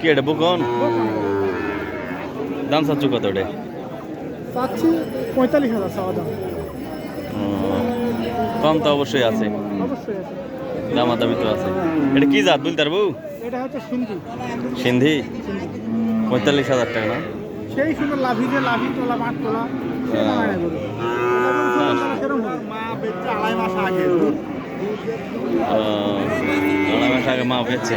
কি এটা বুকন? দাম চাচ্ছ কত চাচ্ছি পঁয়তাল্লিশ হাজার চাওয়া দাম। কম তো অবশ্যই আছে। আছে। দামাদামি তো আছে। এটা কি জাত বলতে পারব এটা হচ্ছে সিন্ধি। সিন্ধি? পঁয়তাল্লিশ হাজার টাকা না? সেই সুন্দর লাভি যে লাভি তোলা মাঠ তোলা হ্যাঁ। বেচছে আড়াই মাস আগে। আড়াই মাস আগে মা পেয়েছে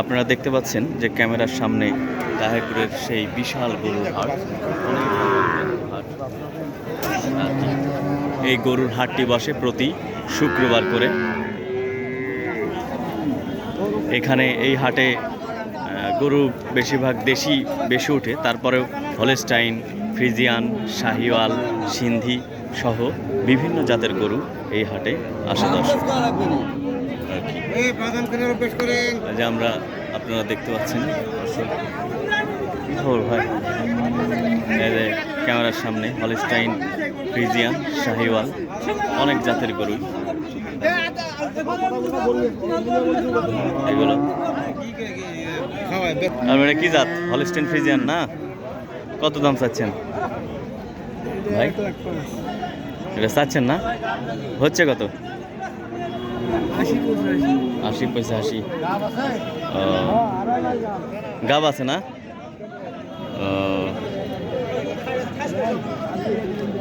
আপনারা দেখতে পাচ্ছেন যে ক্যামেরার সামনে তাহেরপুরের সেই বিশাল গরুর হাট। এই গরুর হাটটি বসে প্রতি শুক্রবার করে। এখানে এই হাটে গরু বেশিরভাগ দেশি বেশি ওঠে তারপরেও হলেস্টাইন, ফ্রিজিয়ান, শাহিওয়াল, সিন্ধি সহ বিভিন্ন জাতের গরু এই হাটে আসে দর্শক। যে আমরা আপনারা দেখতে পাচ্ছেন ভাই? ক্যামেরার সামনে, হলিস্টাইন ফ্রিজিয়ান শাহিওয়াল, অনেক জাতের গরু। এগুলো? আর এটা কি জাত? হলিস্টাইন ফ্রিজিয়ান না? কত দাম চাচ্ছেন? ভাই? এটা চাচ্ছেন না? হচ্ছে কত? আশি পয়সা, আশি। গাব আছে না?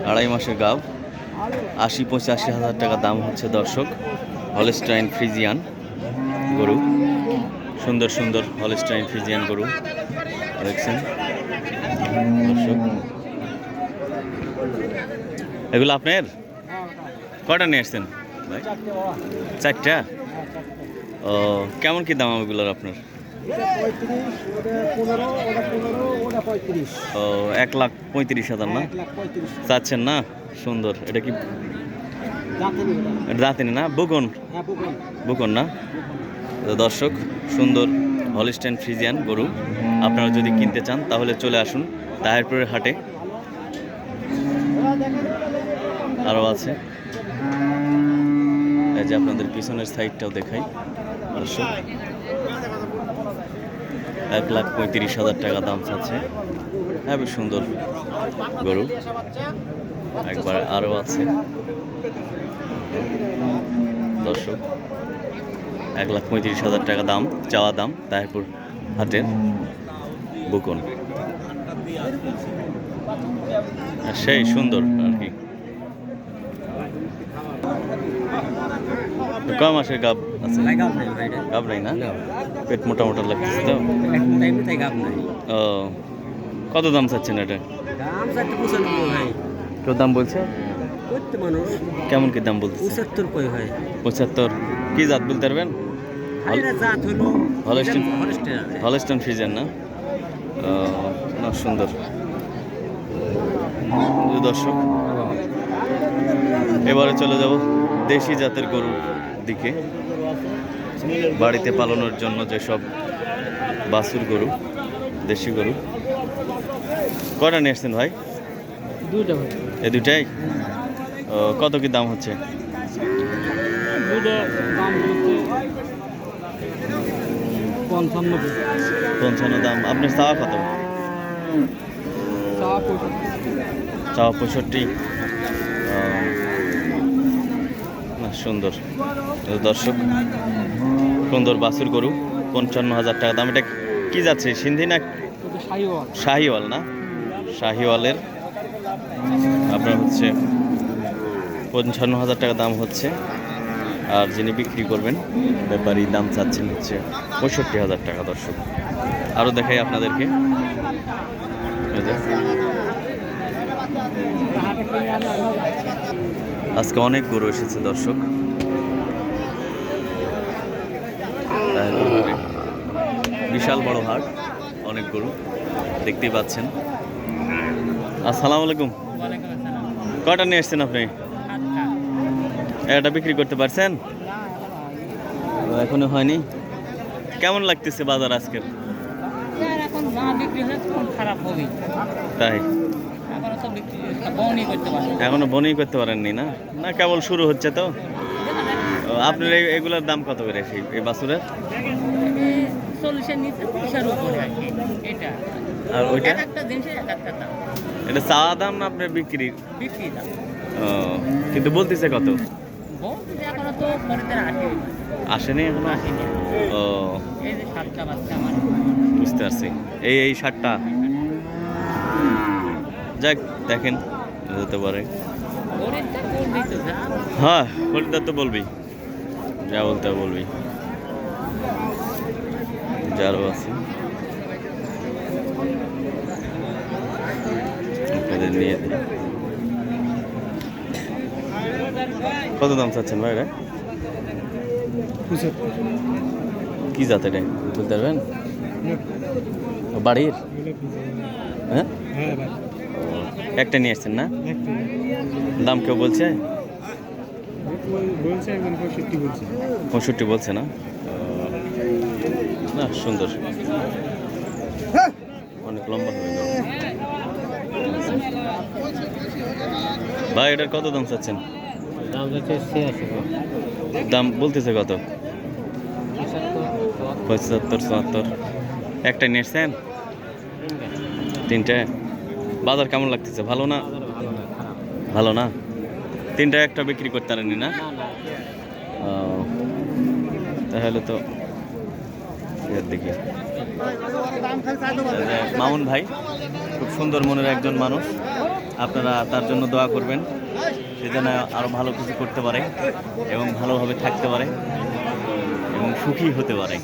আড়াই মাসের গাব। আশি পঁচাশি হাজার টাকা দাম হচ্ছে দর্শক, হলস্টাইন ফ্রিজিয়ান গরু। সুন্দর সুন্দর হলস্টাইন ফ্রিজিয়ান গরু দেখছেন। দর্শক। এগুলো আপনার? কটা নিয়ে আসছেন? ভাই? চারটা? ও, কেমন কি দাম ওগুলোর আপনার? ও, এক লাখ পঁয়ত্রিশ হাজার না? চাচ্ছেন না? সুন্দর। এটা কি দাঁতিনি না? বুকন? বুকন না? দর্শক, সুন্দর হলিস্টাইন ফ্রিজিয়ান গরু। আপনারা যদি কিনতে চান, তাহলে চলে আসুন তাহেরপুরের হাটে। আরও আছে। যে আপনাদের পিছনের সাইডটাও দেখাই। দর্শক, এক লাখ পঁয়ত্রিশ হাজার টাকা দাম চাচ্ছে। হ্যাঁ বেশ সুন্দর গরু। একবার আরও আছে। দর্শক, এক লাখ পঁয়ত্রিশ হাজার টাকা দাম, চাওয়া দাম তাহিরপুর হাটের বুকন সেই সুন্দর আর কি। কম মাসের গাব আছে। গাব নাই না? পেট মোটা মোটা লাগতেছে তো? ও কত দাম চাচ্ছেন এটা? কেউ দাম বলছে? কেমন কি দাম বলতেছে? পঁচাত্তর কই ভাই? পঁচাত্তর। কি জাত বলতে পারবেন? হলস্টন ফ্রিজের না? না সুন্দর। দর্শক এবারে চলে যাব দেশি জাতের গরুর দিকে বাড়িতে পালনের জন্য যেসব বাছুর গরু দেশি গরু। কটা নিয়ে আসছেন ভাই? দুইটা ভাই। এই দুটাই কত কি দাম হচ্ছে? পঞ্চান্ন পঞ্চান্ন দাম। আপনার চাওয়া কত? পঁয়ষট্টি। চাওয়া পঁয়ষট্টি। সুন্দর। দর্শক, সুন্দর বাসুর গরু, পঞ্চান্ন হাজার টাকা দাম। এটা কি যাচ্ছে, সিন্ধি না শাহিওয়াল? না? শাহিওয়ালের। আপনার হচ্ছে পঞ্চান্ন হাজার টাকা দাম হচ্ছে। আর যিনি বিক্রি করবেন, ব্যাপারী দাম চাচ্ছেন হচ্ছে পঁয়ষট্টি হাজার টাকা দর্শক। আরও দেখাই আপনাদেরকে। আজকে অনেক গরু এসেছে দর্শক। বিশাল বড় হাট অনেক গরু দেখতেই পাচ্ছেন। আসসালামু আলাইকুম। কটা নিয়ে এসছেন আপনি? এটা বিক্রি করতে পারছেন? এখনও হয়নি। কেমন লাগতেছে বাজার আজকের? তাই এখনও তো বিক্রি বউনি করতে পারে এখনও বনি করতে পারেননি না? না কেবল শুরু হচ্ছে তো। আপনার এগুলোর দাম কত করে সেই এই উপরে আর এটা। ওইটা? দাম। এটা চাওয়া দাম না আপনার ও, কিন্তু বলতেছে কত? আসেনি। এখনও? ও। বুঝতে পারছি। এই এই শার্টটা। যাক দেখেন। হতে পারে। হ্যাঁ খরিদ্দার তো বলবি। যা বলতে বলবি। যারও আছে। নিয়ে কত দাম চাচ্ছেন ভাই এটা কি জাত এটা? বলতে পারবেন বাড়ির? হ্যাঁ? ও, একটা নিয়ে আসছেন না? দাম কেউ বলছে? পঁয়ষট্টি বলছে না? না সুন্দর। অনেক লম্বা গরু। ভাই এটার কত দাম চাচ্ছেন? দাম দাম বলতেছে কত? পঁচাত্তর চুয়াত্তর। একটা নিয়েছেন তিনটে? বাজার কেমন লাগতেছে? ভালো না? ভালো না? তিনটা একটা বিক্রি করতে পারেনি না? তাহলে তো দিকে। মামুন ভাই, খুব সুন্দর মনের একজন মানুষ। আপনারা তার জন্য দোয়া করবেন। সে যেন আরও ভালো কিছু করতে পারে এবং ভালোভাবে থাকতে পারে এবং সুখী হতে পারে।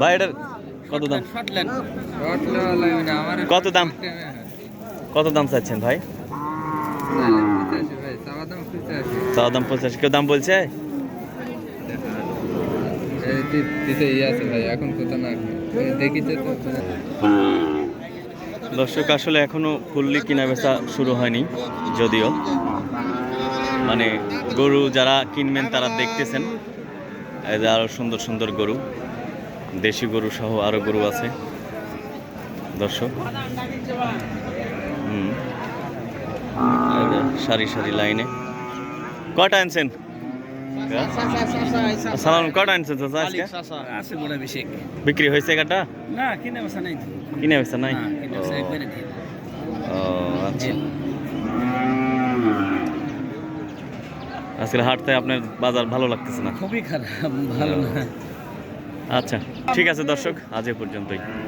ভাই এটার কত দাম? কত দাম? কত দাম চাচ্ছেন ভাই? চাওয়া দাম পঁচাশি। কেউ দাম বলছে? দর্শক আসলে এখনও ফুললি কিনা বেচা শুরু হয়নি যদিও। মানে গরু যারা কিনবেন তারা দেখতেছেন। আরও সুন্দর সুন্দর গরু। দেশি গরু সহ আরও গরু আছে। দর্শক। হুম। সারি সারি লাইনে। কটা আনছেন? সালাম কটা আনছেন চাচা আজকে? আছে বড় বেশি বিক্রি হয়েছে কাটা? না কিনে বসা নাই কিনে বেচা নাই? ও। আচ্ছা। আজকের হাটতে আপনার বাজার ভালো লাগতেছে না? খুবই খারাপ ভালো না। আচ্ছা ঠিক আছে দর্শক আজ এ পর্যন্তই।